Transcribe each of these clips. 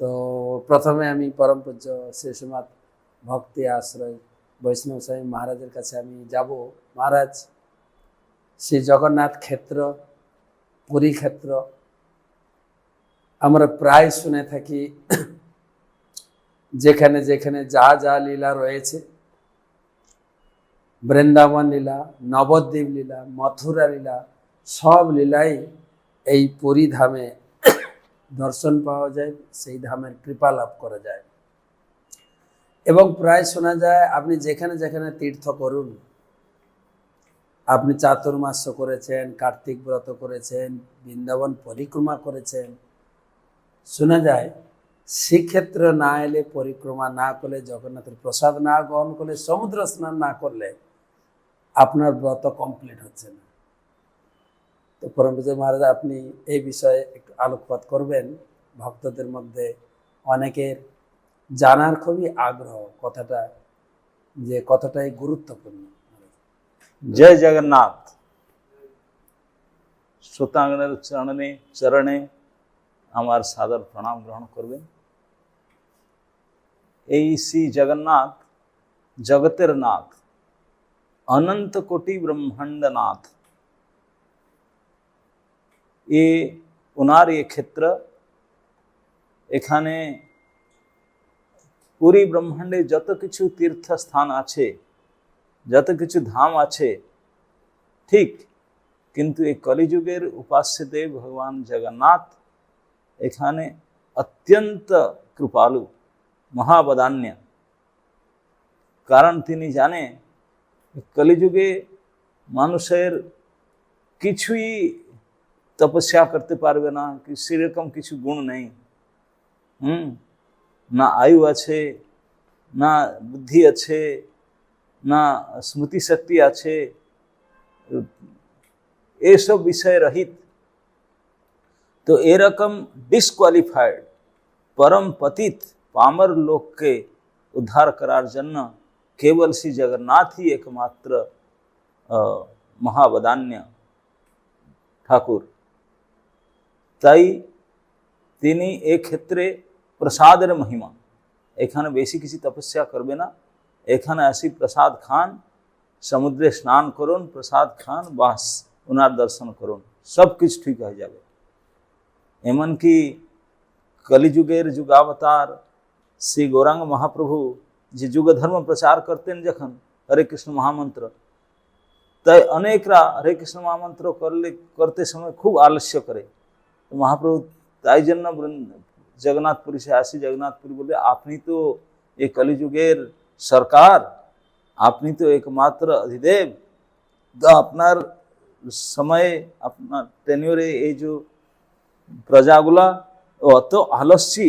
তো প্রথমে আমি পরম পূজ্য শ্রীসমাত ভক্তি আশ্রয় বৈষ্ণব স্বামী মহারাজের কাছে আমি যাব। মহারাজ, শ্রী জগন্নাথ ক্ষেত্র, পুরী ক্ষেত্র, আমরা প্রায় শুনে থাকি। যেখানে যেখানে যা যা লীলা রয়েছে, বৃন্দাবন লীলা, নবদ্বীপ লীলা, মথুরা লীলা, সব লীলাই এই পুরী ধামে দর্শন পাওয়া যায়, সেই ধামের কৃপা লাভ করা যায়। এবং প্রায় শোনা যায়, আপনি যেখানে যেখানে তীর্থ করুন, আপনি চাতুর্মাস্য করেছেন, কার্তিক ব্রত করেছেন, বৃন্দাবন পরিক্রমা করেছেন, শোনা যায় শ্রীক্ষেত্র না এলে পরিক্রমা না করলে, জগন্নাথের প্রসাদ না গ্রহণ করলে, সমুদ্র স্নান না করলে, আপনার ব্রত কমপ্লিট হচ্ছে না। তো পরম বিজয় মহারাজ, আপনি এই বিষয়ে একটু আলোকপাত করবেন। ভক্তদের মধ্যে অনেকের জানার খুবই আগ্রহ কথাটা, যে কতটাই গুরুত্বপূর্ণ। জয় জগন্নাথ। শ্রোতাঙ্গনের চরণে চরণে আমার সাদর প্রণাম গ্রহণ করবেন। এই শ্রী জগন্নাথ, জগতের নাথ, অনন্ত কোটি ব্রহ্মাণ্ড নাথ এ ওনার এ ক্ষেত্র, এখানে পুরী ব্রহ্মাণ্ডে যত কিছু তীর্থস্থান আছে, যত কিছু ধাম আছে, ঠিক, কিন্তু এই কলিযুগের উপাস্য ভগবান জগন্নাথ এখানে অত্যন্ত কৃপালু, মহাবদান্য। কারণ তিনি জানে কলিযুগে মানুষের কিছুই তপস্যা করতে পারবে না কি সেরকম কিছু গুণ নেই হুম না আয়ু আছে না বুদ্ধি আছে না স্মৃতি শক্তি আছে এসব বিষয় রহিত তো এরকম ডিসকোয়ালিফাইড परम पतित पामर लोक के उद्धार करार जन्य केवल श्री जगन्नाथ ही एकमात्र अ, মহাবদান্য ঠাকুর তাই তিনি এ ক্ষেত্রে প্রসাদের মহিমা এখানে বেশি কিছু তপস্যা করবে না এখানে আসি প্রসাদ খান সমুদ্রে স্নান করুন প্রসাদ খান বাস ওনার দর্শন করুন সব কিছু ঠিক হয়ে যাবে এমনকি কলিযুগের যুগাবতার শ্রী গৌরাঙ্গ মহাপ্রভু যে যুগ ধর্ম প্রচার করতেন যখন হরে কৃষ্ণ মহামন্ত্র তাই অনেকরা হরে কৃষ্ণ মহামন্ত্র করলে করতে সময় খুব আলস্য করে তো মহাপ্রভু তাই জন্য জগন্নাথপুরী সে আসি জগন্নাথপুরী বলে, আপনি তো এই কলিযুগের সরকার, আপনি তো একমাত্র অধিদেব। আপনার সময়ে, আপনার টেনিওরে এই যে প্রজাগুলা অত আলস্যি,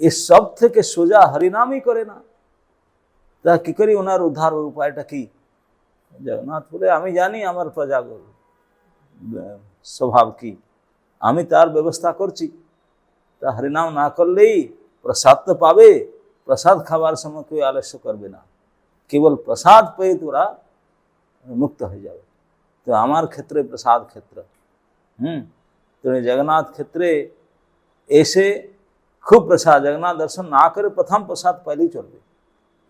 এ সব থেকে সোজা হরিনামই করে না। তা কি করি ওনার উদ্ধার উপায়টা কি? জগন্নাথ বলে, আমি জানি আমার প্রজাগুলো স্বভাব কি। আমি তার ব্যবস্থা করছি তা হরিনাম না করলেই প্রসাদ তো পাবে প্রসাদ খাবার সময় কেউ আলস্য করবে না কেবল প্রসাদ পেয়ে তোরা মুক্ত হয়ে যাবে তো আমার ক্ষেত্রে প্রসাদ ক্ষেত্র হুম তো জগন্নাথ ক্ষেত্রে এসে খুব প্রসাদ জগন্নাথ দর্শন না করে প্রথম প্রসাদ পেলেই চলবে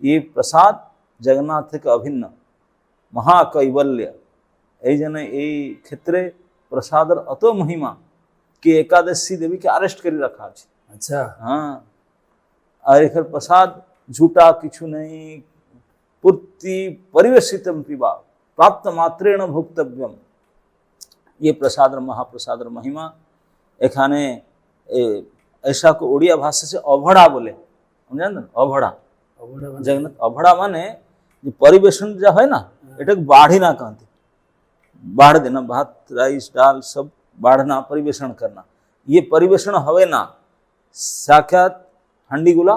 এই প্রসাদ জগন্নাথ থেকে অভিন্ন মহাকৈবল্য এই জন্য এই ক্ষেত্রে প্রসাদের অত মহিমা एकादशी देवी દેવી કે અરેસ્ટ કરી રખા છે અચ્છા હા આખર પ્રસાદ ઝૂટા કિછુ નહીં પૂર્તિ પરિવેશિતમ પીવા પ્રાપ્ત માત્રેણ ભોક્તવ્યમ ये प्रसाद महाप्रसाद महिमा एखने ऐसा को ओडिया भाषा से अभड़ा बोले। अभड़ा। अभड़ा जगन्नाथ अभड़ा माने परिवेशन जो है ना हाँ। ये बाढ़ी ना कहते। बाढ़ देना भात राइस डाल सब बाढ़ना परिवेशन करना ये परिवेशन हवे ना साक्षात হান্ডি গুলা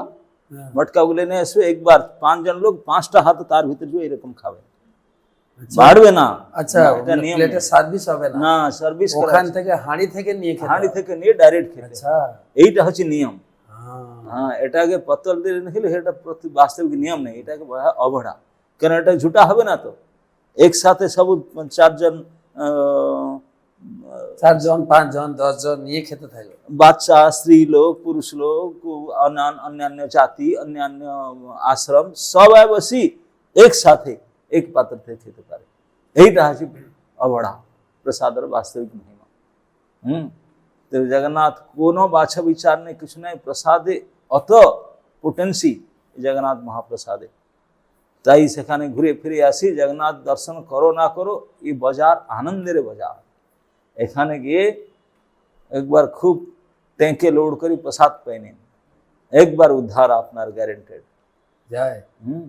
হ্যাঁ, মটকা গুলো নিয়ে আসবে একবার পাঁচজন লোক পাঁচটা হাত তার ভিতরে দিয়ে এরকম খাবে আচ্ছা। বাড়বে না আচ্ছা না, এটা নিয়ম প্লেটে সার্ভিস হবে না না সার্ভিস ওখান থেকে হাঁড়ি থেকে নিয়ে খেতে হাঁড়ি হবে। থেকে নিয়ে ডাইরেক্ট খেতে আচ্ছা এইটা হচ্ছে নিয়ম হ্যাঁ, হ্যাঁ এটাকে পতল দিয়ে খেলে এটা প্রতি বাস্তবিক নিয়ম নেই এটাকে বলা হয় অবড়া কেন এটা ঝুটা হবে না তো একসাথে সব চারজন আহ, চারজন, পাঁচজন, দশজন নিয়ে খেতে থাকে বাচ্চা, স্ত্রী লোক, পুরুষ লোক অন্যান্য জাতি, অন্যান্য আশ্রম, সবাই বসি একসাথে এক পাত্র খেতে পারে। এইটা হচ্ছে অবড়া, প্রসাদর বাস্তবিক মহিমা। হুম? তো জগন্নাথ, কোনো বাছা বিচার নেই, কিছু নেই, প্রসাদে অত পোটেন্সি জগন্নাথ মহাপ্রসাদে। তাই সেখানে ঘুরে ফিরে আসি, জগন্নাথ দর্শন করো না করো, এই বাজার আনন্দের বাজার। এখানে গিয়ে একবার খুব ট্যাঙ্কে লোড করে প্রসাদ পেয়ে নিন একবার উদ্ধার আপনার গ্যারেন্টেড যায় হুম